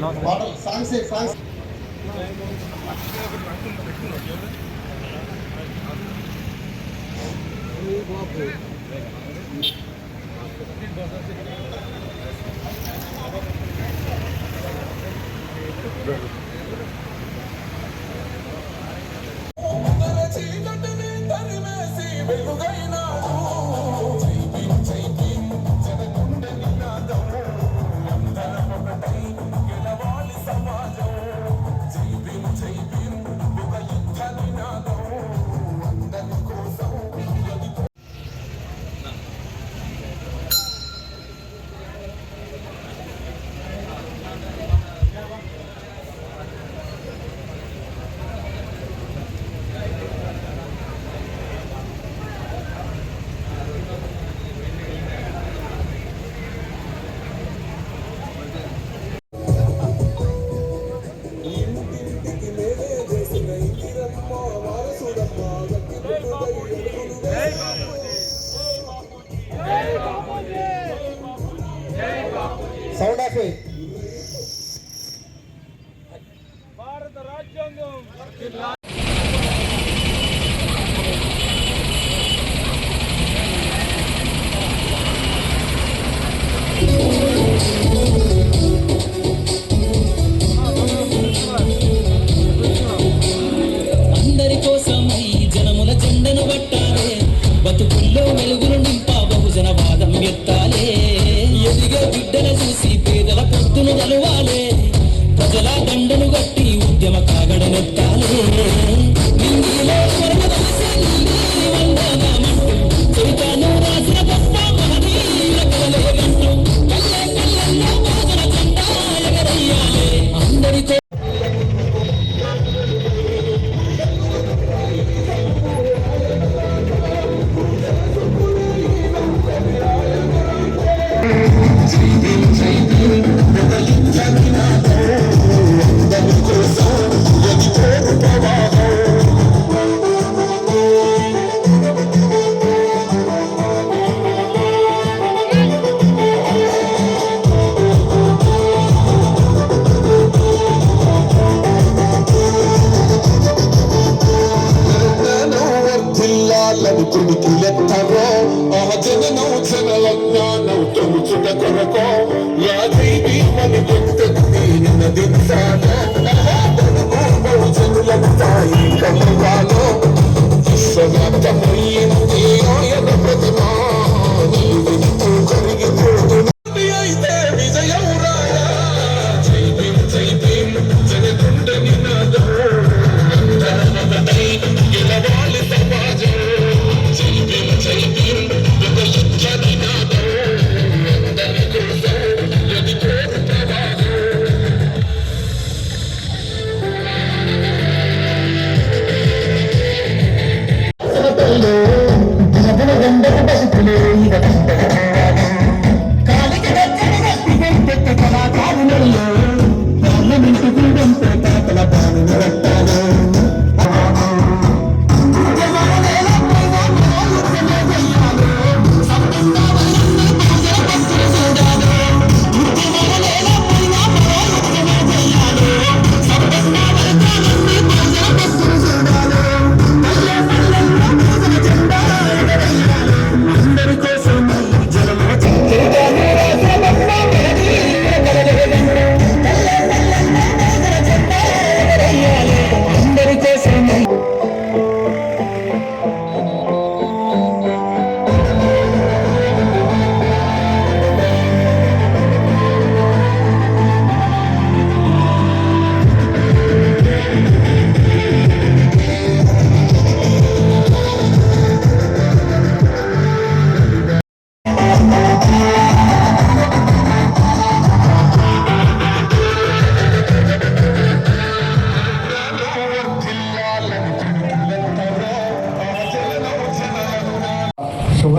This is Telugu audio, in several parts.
బాటల్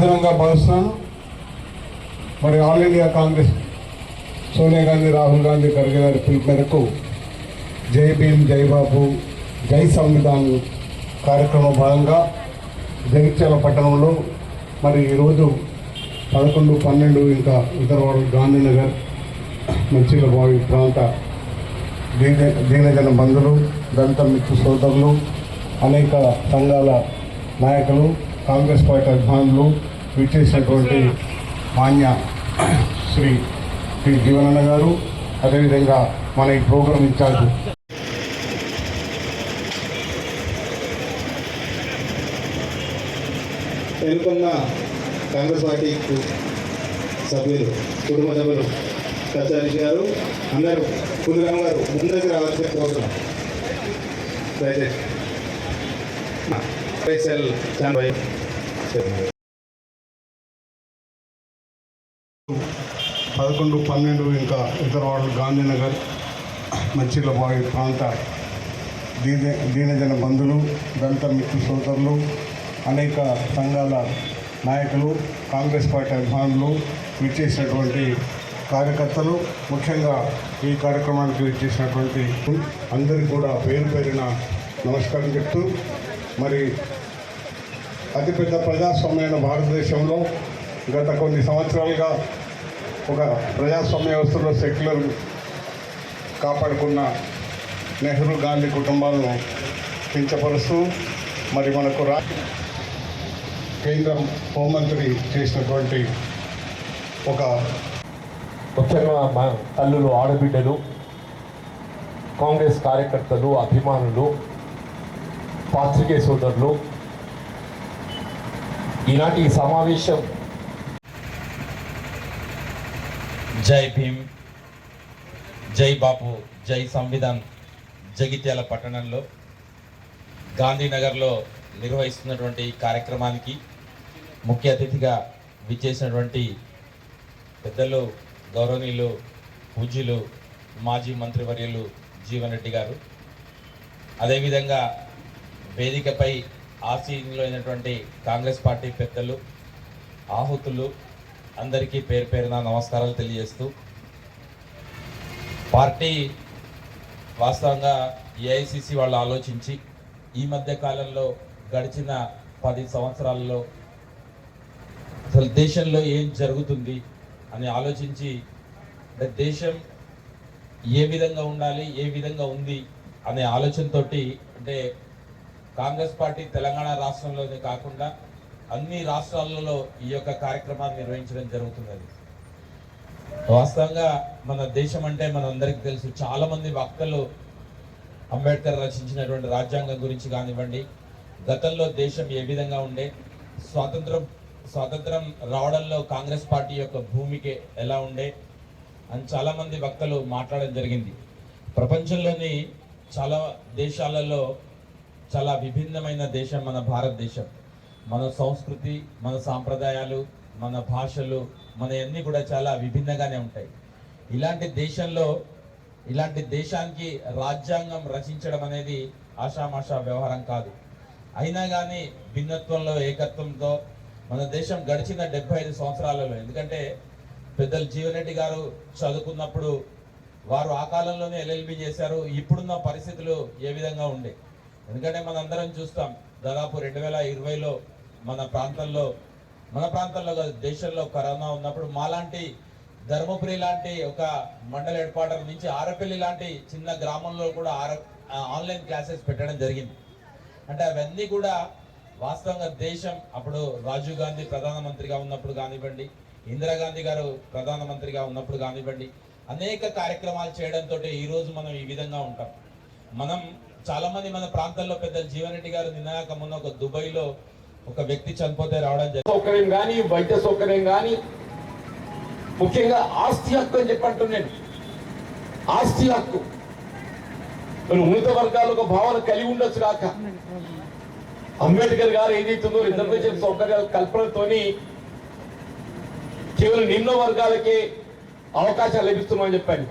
శుభదినంగా భావిస్తున్నాను మరి all India Congress Sonia Gandhi Rahul Gandhi Kharge గారి పిలుపు మేరకు జై భీమ్ జై బాబు జై సంవిధాన్ కార్యక్రమం భాగంగా జగిత్యాల పట్టణంలో మరి ఈరోజు పదకొండు పన్నెండు ఇంకా ఇతర గాంధీనగర్ గాంధీనగర్ మంచిలబావి ప్రాంత దీన దీనజన బంధువులు దళిత మిత్రు సోదరులు అనేక సంఘాల నాయకులు కాంగ్రెస్ పార్టీ అభిమానులు విచ్చేసినటువంటి మాన్య శ్రీ శ్రీ జీవనన్న గారు అదేవిధంగా మన ఈ ప్రోగ్రాం ఇన్ఛార్జ్. ఎన్నుకున్న కాంగ్రెస్ పార్టీ సభ్యులు కుటుంబ సభ్యులు కచ్చారి గారు అందరూ పులిరామ్ గారు ముందుకు రావాల్సి కోరుతున్నాం దయచేసి. స్పెషల్ ఛానల్ పదకొండు పన్నెండు ఇంకా ఇతర వాళ్ళు గాంధీనగర్ మంచిర్లబావి ప్రాంత దీన దీనజన బంధువులు దళిత మిత్ర సోదరులు అనేక సంఘాల నాయకులు కాంగ్రెస్ పార్టీ అభిమానులు విచ్చేసినటువంటి కార్యకర్తలు ముఖ్యంగా ఈ కార్యక్రమానికి విచ్చేసినటువంటి అందరికీ కూడా పేరు పేరిన నమస్కారం చెప్తూ మరి అతిపెద్ద ప్రజాస్వామ్యమైన భారతదేశంలో గత కొన్ని సంవత్సరాలుగా ఒక ప్రజాస్వామ్య వ్యవస్థలో సెక్యులర్ కాపాడుకున్న నెహ్రూ గాంధీ కుటుంబాలను కించపరుస్తూ మరి మనకు రా కేంద్ర హోంమంత్రి చేసినటువంటి ఒక ముఖ్యంగా మా తల్లులు ఆడబిడ్డలు కాంగ్రెస్ కార్యకర్తలు అభిమానులు పాత్రికేయ సోదరులు ఈనాటి సమావేశం జై భీమ్ జై బాపు జై సంవిధాన్ జగిత్యాల పట్టణంలో గాంధీనగర్లో నిర్వహిస్తున్నటువంటి కార్యక్రమానికి ముఖ్య అతిథిగా విచ్చేసినటువంటి పెద్దలు గౌరవనీయులు పూజ్యులు మాజీ మంత్రివర్యులు జీవన్ రెడ్డి గారు. అదేవిధంగా వేదికపై ఆసీనులైనటువంటి అయినటువంటి కాంగ్రెస్ పార్టీ పెద్దలు ఆహుతులు అందరికీ పేరు పేరున నమస్కారాలు తెలియజేస్తూ పార్టీ వాస్తవంగా ఏఐసిసి వాళ్ళు ఆలోచించి ఈ మధ్య కాలంలో గడిచిన పది సంవత్సరాలలో అసలు దేశంలో ఏం జరుగుతుంది అని ఆలోచించి దేశం ఏ విధంగా ఉండాలి ఏ విధంగా ఉంది అనే ఆలోచనతోటి అంటే కాంగ్రెస్ పార్టీ తెలంగాణ రాష్ట్రంలోనే కాకుండా అన్ని రాష్ట్రాలలో ఈ యొక్క కార్యక్రమాన్ని నిర్వహించడం జరుగుతున్నది. వాస్తవంగా మన దేశం అంటే మనందరికీ తెలుసు చాలామంది వక్తలు అంబేద్కర్ రచించినటువంటి రాజ్యాంగం గురించి కానివ్వండి గతంలో దేశం ఏ విధంగా ఉండే స్వాతంత్రం స్వాతంత్రం రావడంలో కాంగ్రెస్ పార్టీ యొక్క భూమికి ఎలా ఉండే అని చాలామంది వక్తలు మాట్లాడడం జరిగింది. ప్రపంచంలోని చాలా దేశాలలో చాలా విభిన్నమైన దేశం మన భారతదేశం. మన సంస్కృతి మన సాంప్రదాయాలు మన భాషలు మన అన్నీ కూడా చాలా విభిన్నంగానే ఉంటాయి. ఇలాంటి దేశంలో ఇలాంటి దేశానికి రాజ్యాంగం రచించడం అనేది ఆషామాషా వ్యవహారం కాదు. అయినా కానీ భిన్నత్వంలో ఏకత్వంతో మన దేశం గడిచిన డెబ్బై ఐదు సంవత్సరాలలో ఎందుకంటే పెద్దలు జీవనరెడ్డి గారు చదువుకున్నప్పుడు వారు ఆ కాలంలోనే ఎల్ఎల్బి చేశారు ఇప్పుడున్న పరిస్థితులు ఏ విధంగా ఉండే? ఎందుకంటే మనందరం చూస్తాం దాదాపు రెండు వేల ఇరవైలో మన ప్రాంతంలో మన ప్రాంతంలో దేశంలో కరోనా ఉన్నప్పుడు మాలాంటి ధర్మపురి లాంటి ఒక మండల హెడ్క్వార్టర్ నుంచి ఆరపల్లి లాంటి చిన్న గ్రామంలో కూడా ఆర ఆన్లైన్ క్లాసెస్ పెట్టడం జరిగింది. అంటే అవన్నీ కూడా వాస్తవంగా దేశం అప్పుడు రాజీవ్ గాంధీ ప్రధానమంత్రిగా ఉన్నప్పుడు కానివ్వండి ఇందిరాగాంధీ గారు ప్రధానమంత్రిగా ఉన్నప్పుడు కానివ్వండి అనేక కార్యక్రమాలు చేయడంతో ఈరోజు మనం ఈ విధంగా ఉంటాం. మనం చాలామంది మన ప్రాంతంలో పెద్ద జీవన్ రెడ్డి గారు నిన్నగాక మొన్న ఒక దుబాయ్లో ఒక వ్యక్తి చనిపోతే రావడం జరిగింది. సౌకర్యం కానీ వైద్య సౌకర్యం కానీ ముఖ్యంగా ఆస్తి హక్కు అని చెప్పంటున్నాను ఆస్తి హక్కు. మరి ఉన్నత వర్గాలు ఒక భావన కలిగి ఉండొచ్చు కాక. అంబేద్కర్ గారు ఏదైతుందో రిజర్వేషన్ సౌకర్యాల కల్పనతోని కేవలం నిమ్న వర్గాలకే అవకాశాలు లభిస్తున్నామని చెప్పాను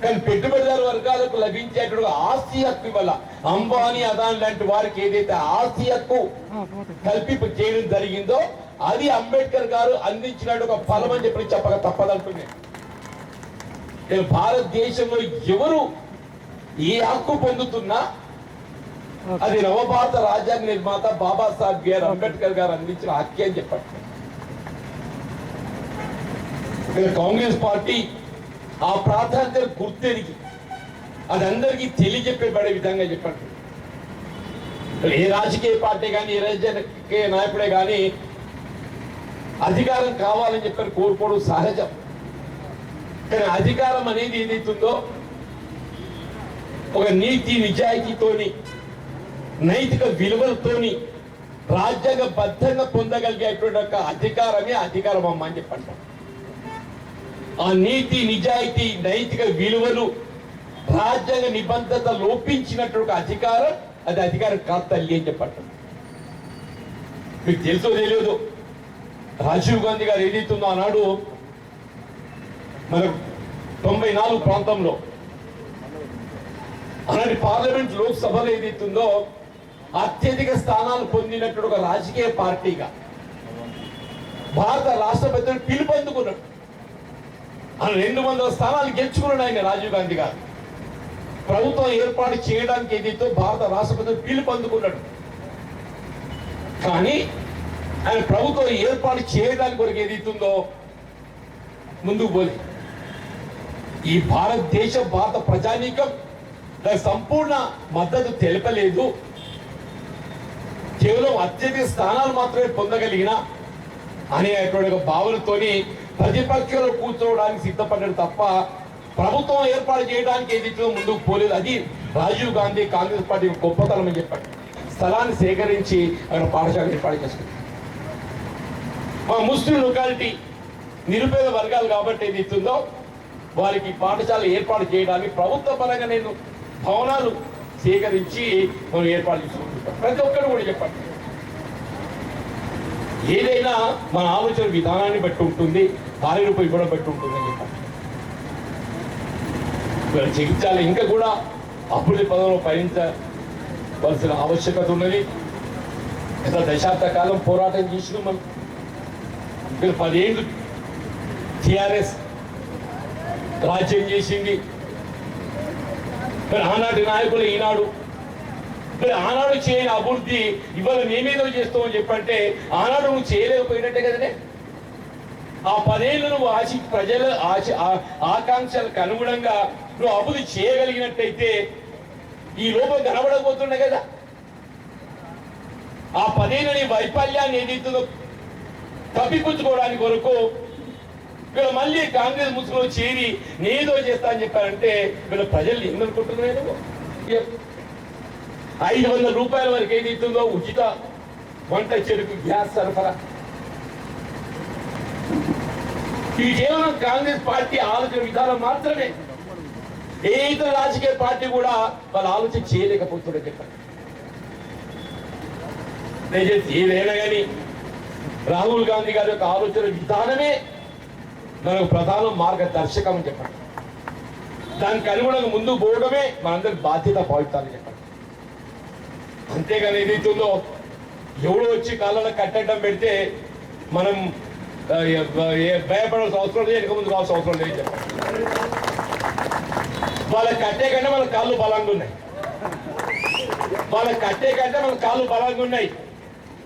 కానీ పెట్టుబడిదారు వర్గాలకు లభించేటువంటి ఆస్తి హక్కు ఇవ్వాల. అంబానీ అదాన్ లాంటి వారికి ఏదైతే ఆస్తి హక్కు కల్పింపు చేయడం జరిగిందో అది అంబేద్కర్ గారు అందించినట్టు ఒక ఫలం అని చెప్పి చెప్పక తప్పదంటున్నాను నేను భారతదేశంలో ఎవరు ఏ హక్కు పొందుతున్నా అది నవభారత రాజ్యాంగ నిర్మాత బాబాసాహెబ్ గారు అంబేద్కర్ గారు అందించిన హక్కే అని చెప్పండి. కాంగ్రెస్ పార్టీ ఆ ప్రాధాన్యత గుర్తెరిగి అది అందరికీ తెలియజెప్పబడే విధంగా చెప్పండి. ఏ రాజకీయ పార్టీ కానీ ఏ రాజకీయ నాయకుడే కానీ అధికారం కావాలని చెప్పని కోరుకోవడం సహజం. కానీ అధికారం అనేది ఏదైతుందో ఒక నీతి నిజాయితీతోని నైతిక విలువలతోని రాజ్యాంగబద్ధంగా పొందగలిగేటువంటి ఒక అధికారమే అధికారం అమ్మ అని చెప్పండి ఆ నీతి నిజాయితీ నైతిక విలువలు రాజ్యాంగ నిబంధత లోపించినట్టు ఒక అధికారం అది అధికారం కాదు తల్లి అని చెప్పండి. మీకు తెలుసో తెలియదు? రాజీవ్ గాంధీ గారు ఏదైతుందో ఆనాడు మన తొంభై నాలుగు ప్రాంతంలో అలాంటి పార్లమెంట్ లోక్సభలో ఏదైతుందో అత్యధిక స్థానాలు పొందినట్టు ఒక రాజకీయ పార్టీగా భారత రాష్ట్రపతిని పిలుపొందుకున్నాడు. రెండు వందల స్థానాలు గెలుచుకున్నాడు ఆయన రాజీవ్ గాంధీ గారు. ప్రభుత్వం ఏర్పాటు చేయడానికి ఏదైతే భారత రాష్ట్రపతిని పిలుపొందుకున్నాడు కానీ ఆయన ప్రభుత్వం ఏర్పాటు చేయడానికి కొరకు ఏదైతుందో ముందుకు పోలి. ఈ భారతదేశం భారత ప్రజానీకం దానికి సంపూర్ణ మద్దతు తెలపలేదు. కేవలం అత్యధిక స్థానాలు మాత్రమే పొందగలిగిన అనేటువంటి భావనతోని ప్రతిపక్షంలో కూర్చోవడానికి సిద్ధపడ్డాడు తప్ప ప్రభుత్వం ఏర్పాటు చేయడానికి ఏదైతే ముందుకు పోలేదు. అది రాజీవ్ గాంధీ కాంగ్రెస్ పార్టీ గొప్పతనం అని చెప్పాడు. స్థలాన్ని సేకరించి అక్కడ పాఠశాల ఏర్పాటు చేసుకుంది మా ముస్లిం లొకాలిటీ నిరుపేద వర్గాలు కాబట్టి ఏది ఇస్తుందో వారికి పాఠశాల ఏర్పాటు చేయడానికి ప్రభుత్వ పరంగా నేను భవనాలు సేకరించి మనం ఏర్పాటు చేసుకుంటాం ప్రతి ఒక్కరు కూడా చెప్పండి. ఏదైనా మన ఆలోచన విధానాన్ని బట్టి ఉంటుంది. భార్య రూపాయి ఇవ్వడం పెట్టి ఉంటుంది చెప్పారు చికిత్సలు ఇంకా కూడా అభివృద్ధి పదంలో పయనించవలసిన ఆవశ్యకత ఉన్నది. గత దశాబ్ద కాలం పోరాటం చేసినాం మనం. ఇక్కడ పదేళ్ళు టిఆర్ఎస్ రాజ్యం చేసింది. మరి ఆనాటి నాయకులు ఈనాడు మరి ఆనాడు చేయని అభివృద్ధి ఇవాళ మేమేదో చేస్తామని చెప్పంటే ఆనాడు నువ్వు చేయలేకపోయినట్టే కదనే? ఆ పదేళ్ళు నువ్వు ఆశి ప్రజల ఆశ ఆ- ఆకాంక్షలకు అనుగుణంగా నువ్వు అభివృద్ధి చేయగలిగినట్టయితే ఈ లోపం కనబడకపోతుండే కదా. ఆ పదేళ్ళు నీ వైఫల్యాన్ని ఏదైతుందో తప్పిపుచ్చుకోవడానికి కొరకు వీళ్ళు మళ్ళీ కాంగ్రెస్ ముసుగులో చేరి నేదో చేస్తా అని చెప్పారంటే వీళ్ళ ప్రజలు ఏమనుకుంటున్నారు ఐదు వందల రూపాయల వరకు ఏది ఇస్తుందో ఉచిత వంట చెరుకు గ్యాస్ సరఫరా. ఈ కేవలం కాంగ్రెస్ పార్టీ ఆలోచన విధానం మాత్రమే. ఏ ఇతర రాజకీయ పార్టీ కూడా వాళ్ళు ఆలోచన చేయలేకపోతున్నారు చెప్పండి దయచేసి ఏదైనా కానీ రాహుల్ గాంధీ గారి యొక్క ఆలోచన విధానమే మనకు ప్రధాన మార్గదర్శకం అని చెప్పండి. దానికి అనుగుణంగా ముందు పోవడమే మనందరి బాధ్యత భావిస్తానని చెప్పండి. అంతేగాని ఏదైతుందో ఎవడో వచ్చి కాళ్ళలో కట్టడం పెడితే మనం భయపడాల్సిన అవసరం లేదు వెనక ముందు కావాల్సిన అవసరం లేదు చెప్పండి వాళ్ళకి కట్టే కంటే మన కాళ్ళు బలంగా ఉన్నాయి వాళ్ళకి కట్టే కంటే మన కాళ్ళు బలంగా ఉన్నాయి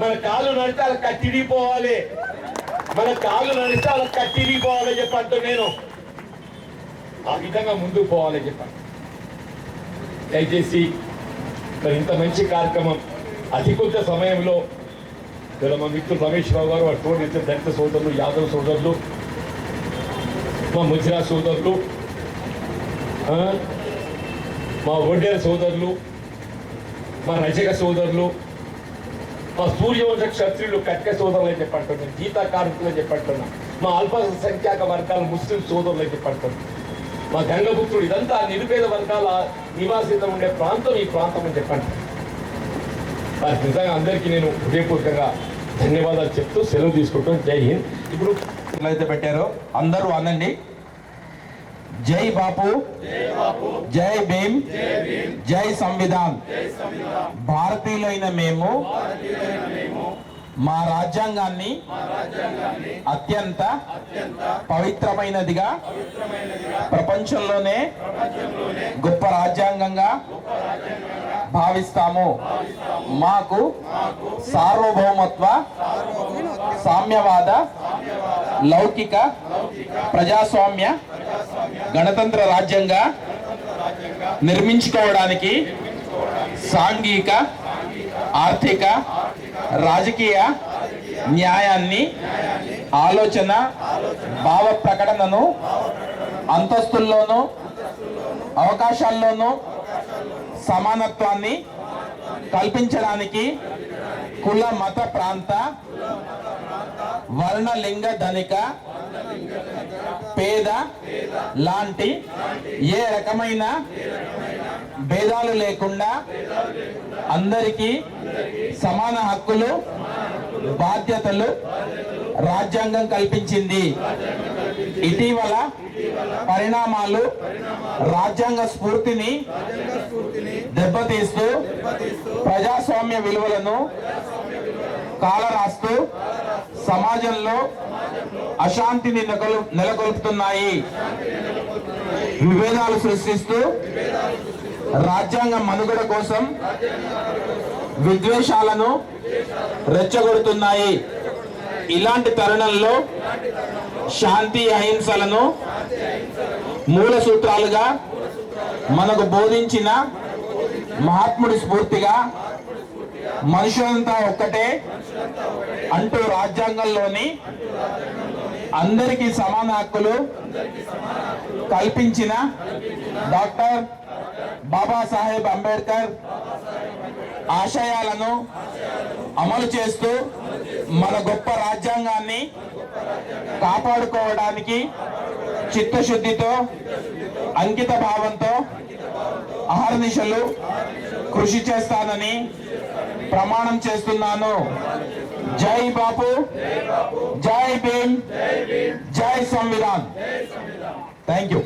మన కాళ్ళు నడితే వాళ్ళకి కట్టిడిపోవాలి మన కాళ్ళు నడిస్తే వాళ్ళకి కట్టిడిపోవాలి చెప్పంటూ నేను ఆ విధంగా ముందుకు పోవాలి చెప్పండి దయచేసి మరి ఇంత మంచి కార్యక్రమం అతి కొంత సమయంలో ఇక్కడ మా మిత్రులు రమేష్ రావు గారు వారి తోడు ఇద్దరు దళిత సోదరులు యాదవ్ సోదరులు మా ముజ్రా సోదరులు మా ఒడ్డేర సోదరులు మా రజక సోదరులు మా సూర్యవంశ క్షత్రియులు కట్క సోదరులు అని చెప్పంటున్నాం గీతా కార్మికులు అని చెప్పంటున్నాం మా అల్పసంఖ్యాక వర్గాల ముస్లిం సోదరులు అని చెప్పంటున్నాం మా గంగపుత్రుడు ఇదంతా నిరుపేద వర్గాల నివాసితం ఉండే ప్రాంతం ఈ ప్రాంతం అని చెప్పండి నిజంగా అందరికీ నేను హృదయపూర్వకంగా ధన్యవాదాలు చెప్తూ సెలవు తీసుకుంటాం. జై హింద్. ఇప్పుడు అయితే పెట్టారో. అందరూ అనండి. జై బాపు. జై భీమ్. జై సంవిధాన్. భారతీయులైన మేము మా రాజ్యాంగాన్ని అత్యంత పవిత్రమైనదిగా ప్రపంచంలోనే గొప్ప రాజ్యాంగంగా భావిస్తాము. మాకు సార్వభౌమత్వ సామ్యవాద లౌకిక ప్రజాస్వామ్య గణతంత్ర రాజ్యంగా నిర్మించుకోవడానికి సాంఘిక ఆర్థిక రాజకీయ న్యాయాన్ని ఆలోచన భావ ప్రకటనను అంతస్తుల్లోనూ అవకాశాల్లోనూ సమానత్వాన్ని కల్పించడానికి కుల మత ప్రాంత వర్ణ లింగ ధనిక పేద లాంటి ఏ రకమైన భేదాలు లేకుండా అందరికీ సమాన హక్కులు బాధ్యతలు రాజ్యాంగం కల్పించింది. ఇటీవల పరిణామాలు రాజ్యాంగ స్ఫూర్తిని దెబ్బతీస్తూ ప్రజాస్వామ్య విలువలను కాలరాస్తూ సమాజంలో అశాంతిని నెలకొల్పుతున్నాయి. విభేదాలు సృష్టిస్తూ రాజ్యాంగ మనుగడ కోసం విద్వేషాలను రెచ్చగొడుతున్నాయి. ఇలాంటి తరుణంలో శాంతి అహింసలను మూల సూత్రాలుగా మనకు బోధించిన మహాత్ముడి స్ఫూర్తిగా మనుషులంతా ఒక్కటే అంటూ రాజ్యాంగంలోని అందరికీ సమాన హక్కులు కల్పించిన డాక్టర్ బాబాసాహెబ్ అంబేద్కర్ ఆశయాలను అమలు చేస్తూ మన గొప్ప రాజ్యాంగాన్ని కాపాడుకోవడానికి చిత్తశుద్ధితో అంకిత భావంతో అహర్నిశలు కృషి చేస్తానని ప్రమాణం చేస్తున్నాను. జై బాపు జై భీమ్ జై సంవిధాన్. Thank you